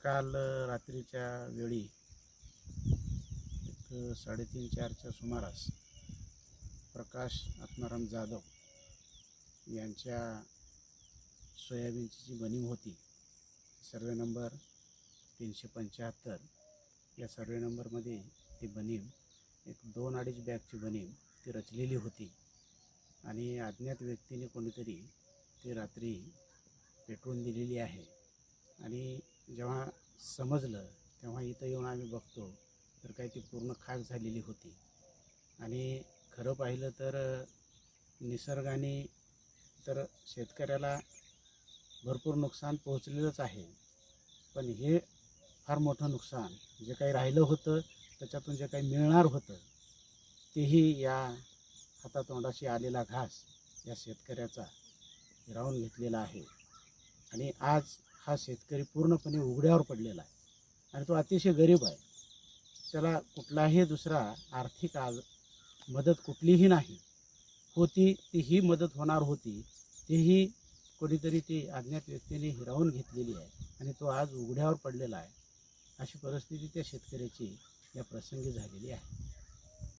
काल रात्रीच्या वेळी एक साडेतीन चारच्या सुमारास प्रकाश आत्माराम जाधव यांच्या सोयाबीनची जी बनीम होती सर्वे नंबर तीनशे पंच्याहत्तर या सर्वे नंबरमध्ये ती बनीम एक दोन अडीच बॅगची बनीम ती रचलेली होती आणि अज्ञात व्यक्तीने कोणीतरी ती रात्री पेटवून दिलेली आहे आणि जेव्हा समजलं तेव्हा इथं येऊन आम्ही बघतो तर काही ती पूर्ण खाक झालेली होती. आणि खरं पाहिलं तर निसर्गाने तर शेतकऱ्याला भरपूर नुकसान पोहोचलेलंच आहे. पण हे फार मोठं नुकसान जे काही राहिलं होतं त्याच्यातून जे काही मिळणार होतं तेही या हातातोंडाशी आलेला घास या शेतकऱ्याचा हिरावून घेतलेला आहे. आणि आज हा शेतकरी पूर्णपणे उघड्यावर पडलेला आहे. आणि तो अतिशय गरीब आहे. त्याला कुठलाही दुसरा आर्थिक आज मदत कुठलीही नाही. होती ती ही मदत होणार होती. तीही कोणीतरी ती अज्ञात व्यक्तीने हिरावून घेतलेली आहे. आणि तो आज उघड्यावर पडलेला आहे. अशी परिस्थिती त्या शेतकऱ्याची या प्रसंगी झालेली आहे.